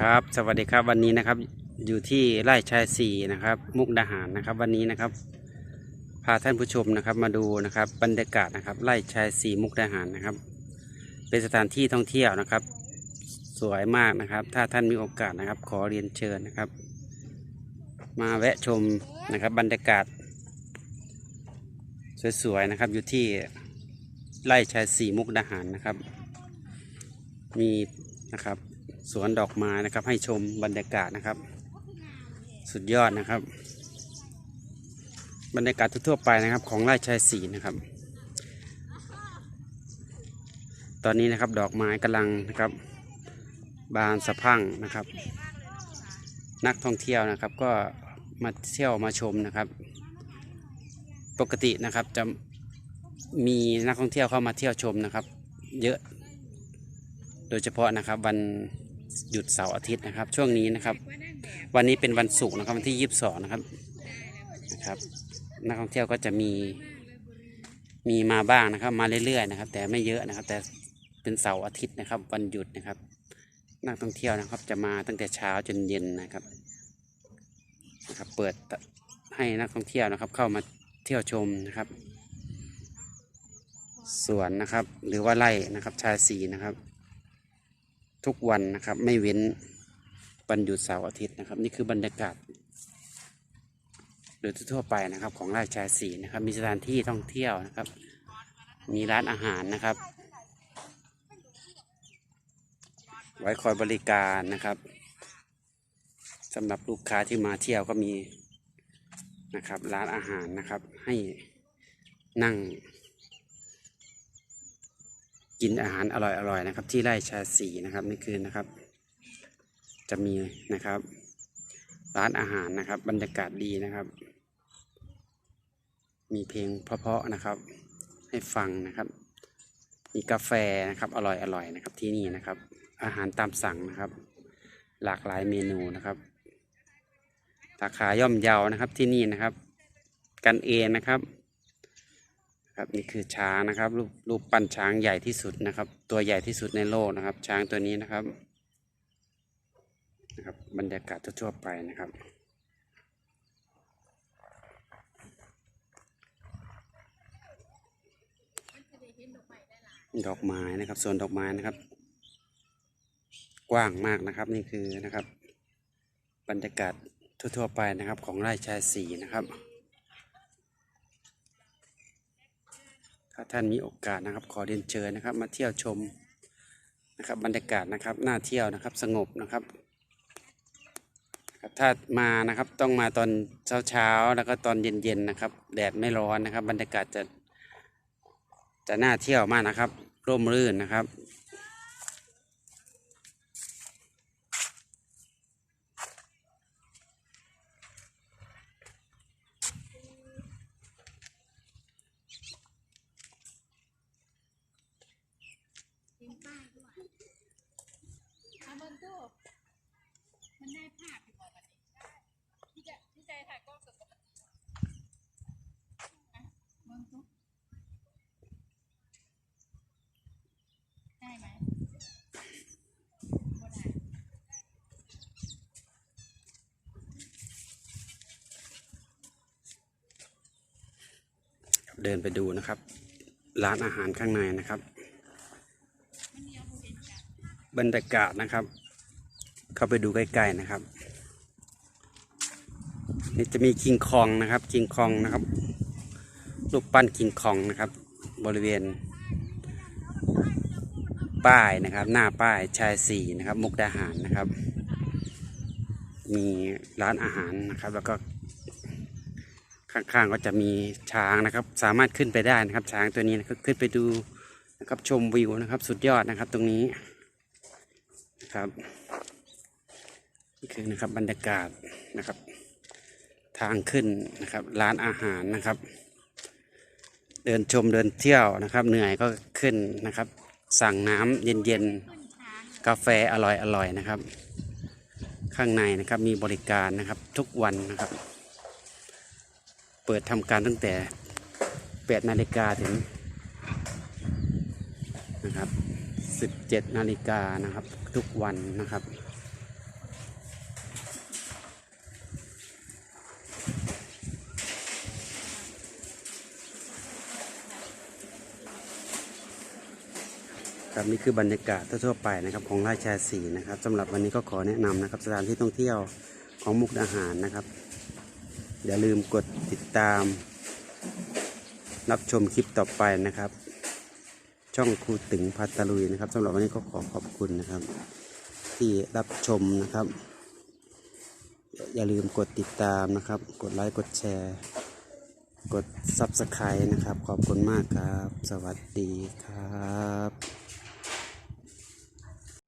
ครับ สวัสดีครับวันนี้นะครับ อยู่ที่ไร่ชายสี่นะครับ มุกดาหารนะครับ วันนี้นะครับ พาท่านผู้ชมนะครับ มาดูนะครับ บรรยากาศนะครับ ไร่ชายสี่มุกดาหารนะครับ เป็นสถานที่ท่องเที่ยวนะครับ สวยมากนะครับ ถ้าท่านมีโอกาสนะครับ ขอเรียนเชิญนะครับ มาแวะชมนะครับ บรรยากาศ สวยๆนะครับ อยู่ที่ไร่ชายสี่มุกดาหารนะครับ มีนะครับ สวนดอกไม้นะครับ ให้ชมบรรยากาศนะครับ สุดยอดนะครับ บรรยากาศทั่วไปนะครับ ของไร่ชายสีนะครับ ตอนนี้นะครับดอกไม้กำลังนะครับ บานสะพั่งนะครับ นักท่องเที่ยวนะครับ ก็มาเที่ยวมาชมนะครับ ปกตินะครับจะมีนักท่องเที่ยวเข้ามาเที่ยวชมนะครับ เยอะ โดยเฉพาะนะครับวัน หยุดเสาร์อาทิตย์นะครับ ช่วงนี้นะครับ วันนี้เป็นวันศุกร์นะครับวันที่ยี่สิบสองนะครับนะครับ นักท่องเที่ยวก็จะมีมีมาบ้างนะครับ มาเรื่อยๆนะครับ แต่ไม่เยอะนะครับ แต่เป็นเสาร์อาทิตย์นะครับ วันหยุดนะครับ นักท่องเที่ยวนะครับ จะมาตั้งแต่เช้าจนเย็นนะครับนะครับ เปิดให้นักท่องเที่ยวนะครับ เข้ามาเที่ยวชมนะครับสวนนะครับ หรือว่าไร่นะครับ ชายสีนะครับ ทุกวันนะครับ ไม่เว้นวันหยุดเสาร์อาทิตย์นะครับ นี่คือบรรยากาศโดยทั่วไปนะครับของราชาสีนะครับ มีสถานที่ท่องเที่ยวนะครับ มีร้านอาหารนะครับ ไว้คอยบริการนะครับสำหรับลูกค้าที่มาเที่ยวก็มีนะครับ ร้านอาหารนะครับ ให้นั่ง กินอาหารอร่อยๆนะครับ ที่ไร่ชาสีนะครับนี่คือนะครับ จะมีนะครับ ร้านอาหารนะครับ บรรยากาศดีนะครับ มีเพลงเพราะๆนะครับ ให้ฟังนะครับ มีกาแฟนะครับอร่อยๆนะครับที่นี่นะครับ อาหารตามสั่งนะครับ หลากหลายเมนูนะครับราคาย่อมเยานะครับที่นี่นะครับ กันเองนะครับ ครับนี่คือช้างนะครับรูปรูปปั้นช้างใหญ่ที่สุดนะครับ ตัวใหญ่ที่สุดในโลกนะครับ ช้างตัวนี้นะครับนะครับ บรรยากาศทั่วๆไปนะครับดอกไม้นะครับส่วนดอกไม้นะครับ กว้างมากนะครับนี่คือนะครับ บรรยากาศทั่วๆไปนะครับของไร่ชายสีนะครับ ถ้าท่านมีโอกาสนะครับ ขอเรียนเชิญนะครับ มาเที่ยวชมนะครับบรรยากาศนะครับน่าเที่ยวนะครับสงบนะครับถ้ามานะครับต้องมาตอนเช้าๆแล้วก็ตอนเย็นๆนะครับ แดดไม่ร้อนนะครับ บรรยากาศจะจะน่าเที่ยวมากนะครับ ร่มรื่นนะครับ เอาเบิ่ง ดูมันได้ภาพอยู่บ่บัดนี้พี่จะพี่ใจถ่ายกล้องสดๆอะเบิ่งดูได้ไหมบ่ได้เดินไปดูนะครับ ร้านอาหารข้างในนะครับ บรรยากาศนะครับ เข้าไปดูใกล้ๆนะครับ นี่จะมีคิงคองนะครับคิงคองนะครับรูปปั้นคิงคองนะครับ บริเวณ ป้ายนะครับ หน้าป้ายชายสี่นะครับ มุกดาหารนะครับ มีร้านอาหารนะครับ แล้วก็ข้างๆก็จะมีช้างนะครับ สามารถขึ้นไปได้นะครับ ช้างตัวนี้นะครับขึ้นไปดูนะครับชมวิวนะครับ สุดยอดนะครับตรงนี้นะครับ นี่คือนะครับบรรยากาศนะครับ ทางขึ้นนะครับ ร้านอาหารนะครับ เดินชมเดินเที่ยวนะครับ เหนื่อยก็ขึ้นนะครับ สั่งน้ำเย็นๆกาแฟอร่อยๆนะครับ ข้างในนะครับมีบริการนะครับทุกวันนะครับ เปิดทำการตั้งแต่8นาฬิกาถึงนะครับ 17นาฬิกานะครับทุกวันนะครับ ครับนี่คือบรรยากาศทั่วๆไปนะครับของราชาสีนะครับสำหรับวันนี้ก็ขอแนะนำนะครับสถานที่ท่องเที่ยวของมุกดาหารนะครับ อย่าลืมกดติดตาม รับชมคลิปต่อไปนะครับ ช่องครูตึงพัตลุยนะครับสำหรับวันนี้ก็ขอขอบคุณนะครับ ที่รับชมนะครับ อย่าลืมกดติดตามนะครับ กดไลค์กดแชร์ กด Subscribe นะครับ ขอบคุณมากครับ สวัสดีครับ